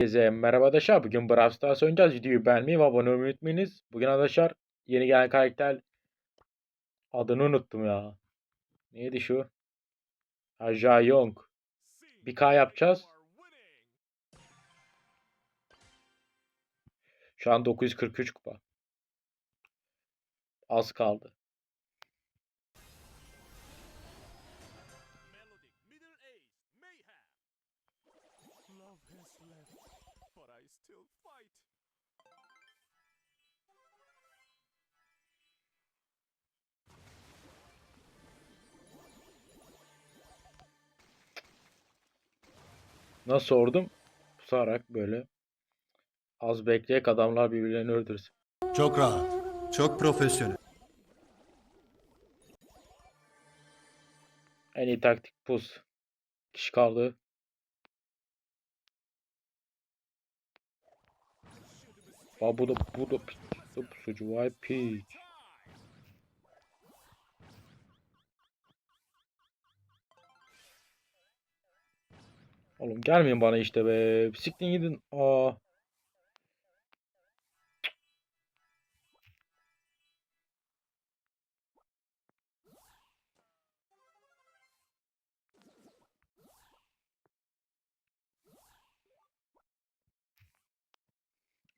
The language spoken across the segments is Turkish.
Herkese merhaba arkadaşlar. Bugün Brawl Stars oynayacağız. Videoyu beğenmeyi ve abone olmayı unutmayınız. Bugün arkadaşlar yeni gelen karakter adını unuttum ya. Neydi şu? Aja Young. Bir K yapacağız. Şu an 943 kupa. Az kaldı. Love has left, but I still fight. Nasıl sordum? Pusarak böyle. Az bekleyek adamlar birbirlerini öldürsün. Çok rahat. Çok profesyonel. En iyi taktik pus. Kişi kaldı. Aa, bu da bu da piç. Bu da. Vay piç. Oğlum gelmeyin bana işte be. Siktin gidin. Aa.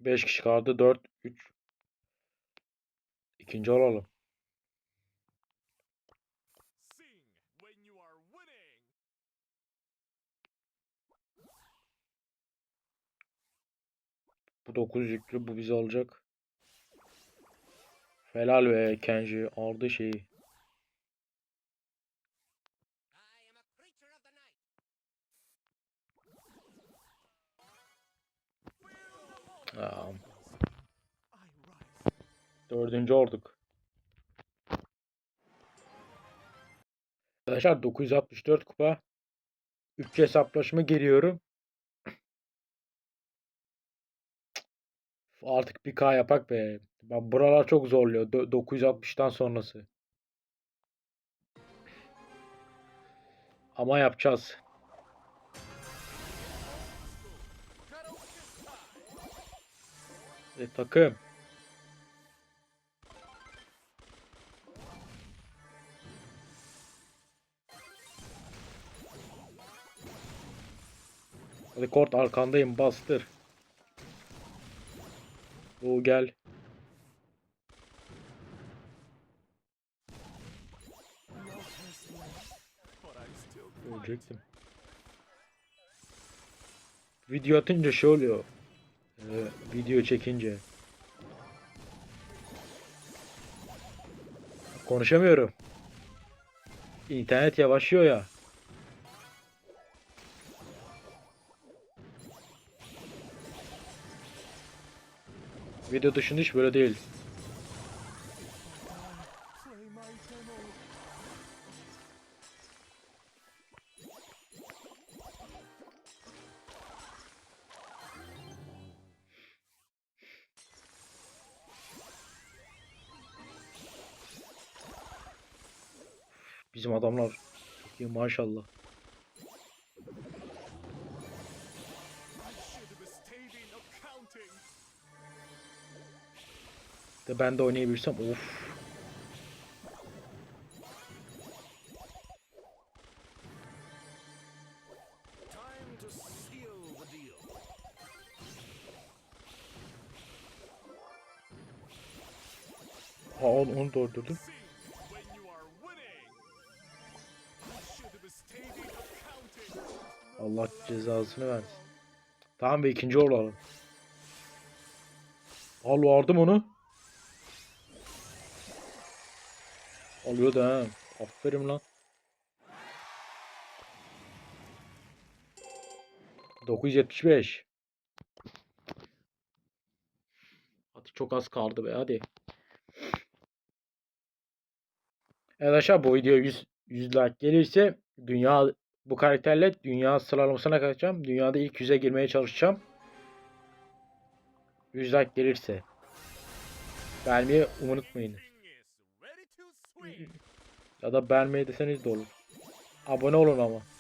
Beş kişi kaldı. Dört, üç. İkinci olalım. Bu 9 yüklü bu bizi alacak. Helal be Kenji aldı şeyi. Dördüncü olduk. Arkadaşlar 964 kupa. 3 hesaplaşma geliyorum. Artık bir K yapak be. Ben buralar çok zorluyor. Dö- 960'tan sonrası. Ama yapacağız. E, takım. Hadi arkandayım bastır. Bu gel. Ölecektim. Video atınca şey oluyor. Ee, video çekince. Konuşamıyorum. İnternet yavaşlıyor ya. Video dışında hiç böyle değil. Adamlar iyi maşallah. De ben de oynayabilsem of. Aa onu, onu da Allah cezasını versin. Tamam be ikinci olalım. Al vardım onu. Alıyor da ha. Aferin lan. 975. Hadi çok az kaldı be hadi. Evet arkadaşlar bu video 100, 100 like gelirse dünya bu karakterle dünya sıralamasına kaçacağım. Dünyada ilk 100'e girmeye çalışacağım. 100 like gelirse. Beğenmeyi unutmayın. Ya da beğenmeyi deseniz de olur. Abone olun ama.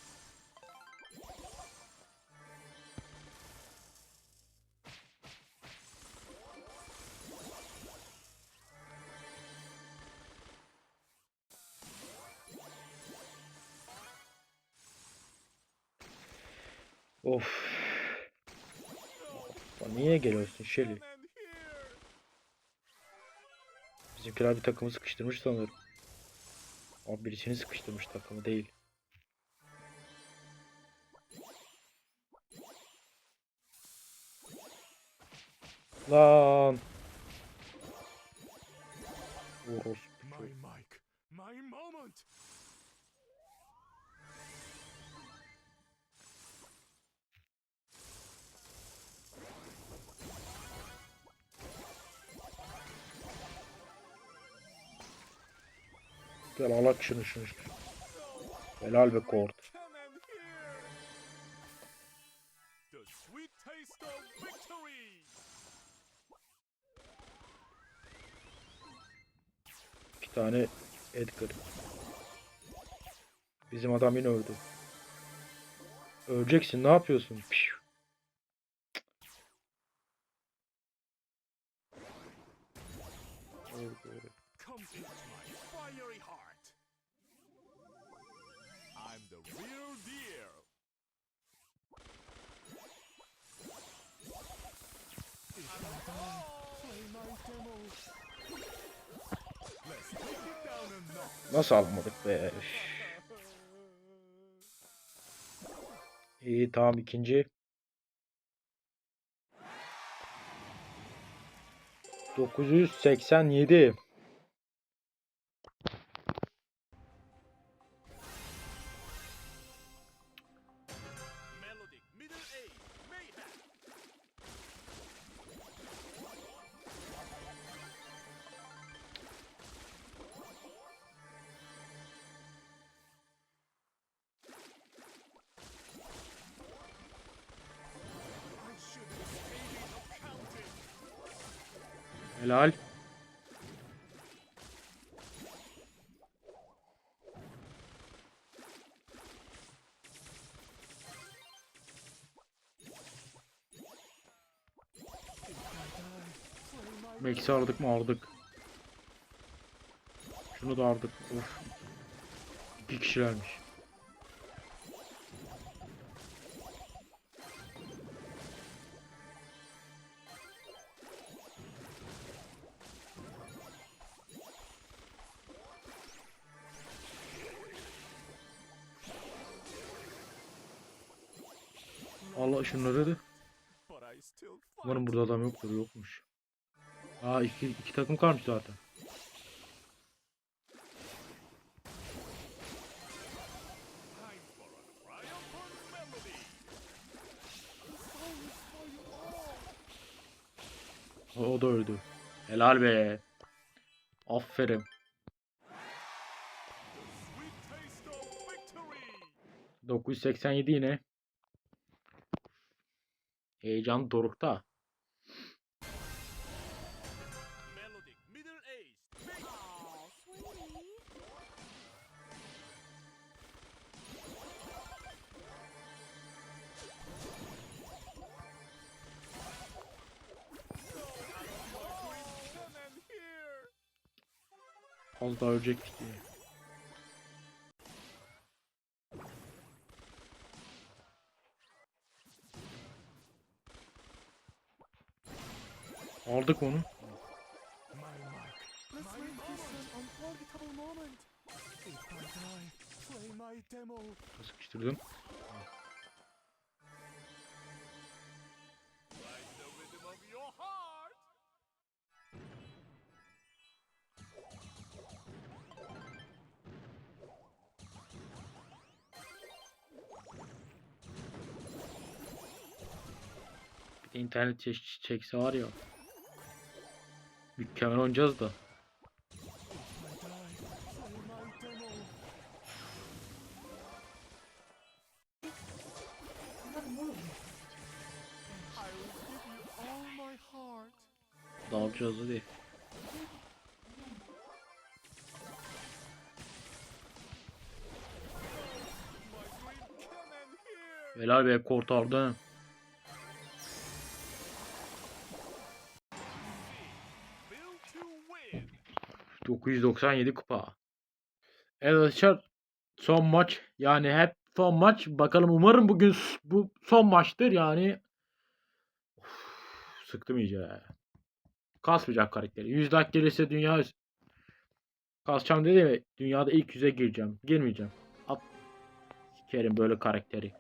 Geliyorsun Shelly? Bizimkiler bir takımı sıkıştırmış sanırım. Ama birisini sıkıştırmış takımı değil. Lan. Orospu Gel alak şunu şunu. Helal be victory! İki tane Edgar. Bizim adam yine öldü. Öleceksin ne yapıyorsun? Piu. Nasıl almadık be? İyi tamam ikinci. 987 Helal. Max'i aldık mı aldık. Şunu da aldık. Of. İki kişilermiş. Allah şunları da. Umarım burada adam yoktur. Yokmuş. Aa iki, iki takım kalmış zaten. O, da öldü. Helal be. Aferin. Of victory. 987 yine. Heyecan dorukta. Az daha ölecektik diye. Heart. Bir de internet çek çekse var ya. All my heart. Ne yapacağız hadi. Helal be kurtardı. 997 kupa. Evet arkadaşlar son maç yani hep son maç. Bakalım umarım bugün bu son maçtır yani. Uf, sıktım iyice. ya. Kasmayacak karakteri. 100 dakika gelirse dünya kasacağım dedi mi? Dünyada ilk yüze gireceğim. Girmeyeceğim. At. Sikerim böyle karakteri.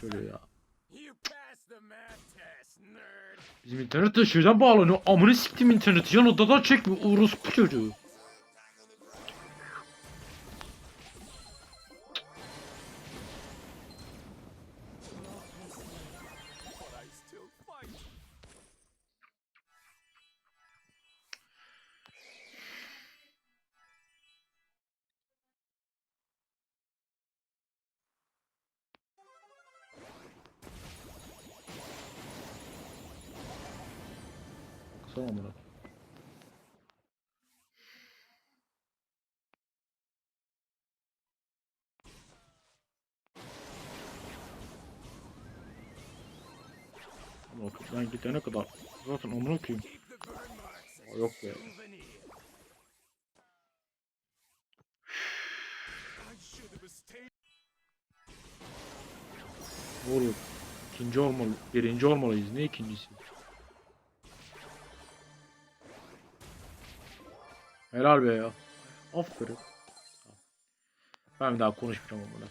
Çocuğu ya. Bizim internet de şeyden bağlanıyor. Amına siktim interneti. Yan odadan çekmiyor. Orospu çocuğu. Amına koyayım, Ben gidene kadar zaten amına koyayım. Yok be. Ne oluyor? İkinci olmalı. Birinci olmalıyız. Ne ikincisi? Helal be ya. Aferin. Ben daha konuşmayacağım koyayım.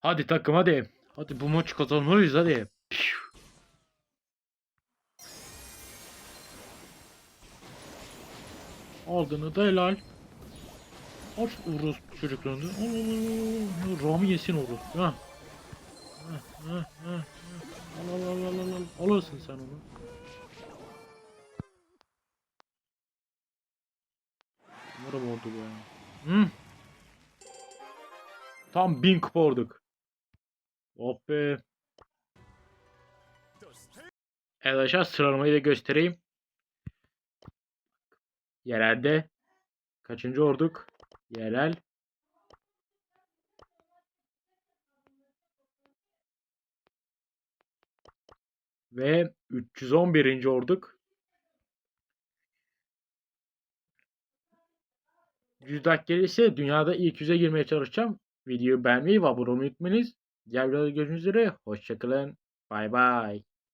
Hadi takım hadi. Hadi bu maçı kazanmalıyız hadi. Piu. Aldığını da helal. Aç orospu çocuklarını. Rami yesin orospu. Ha. Ha, ha, ha, ha. Al al al al al al. Alırsın sen onu. Umarım oldu bu ya. Hı. Tam bin kupa olduk. Oh be. Evet arkadaşlar sıralamayı da göstereyim. Yerelde kaçıncı olduk? Yerel. Ve 311. olduk. 100 dakika gelirse dünyada ilk yüze girmeye çalışacağım. Videoyu beğenmeyi ve abone olmayı unutmayınız. Diğer videoda görüşmek üzere. Hoşçakalın. Bay bay.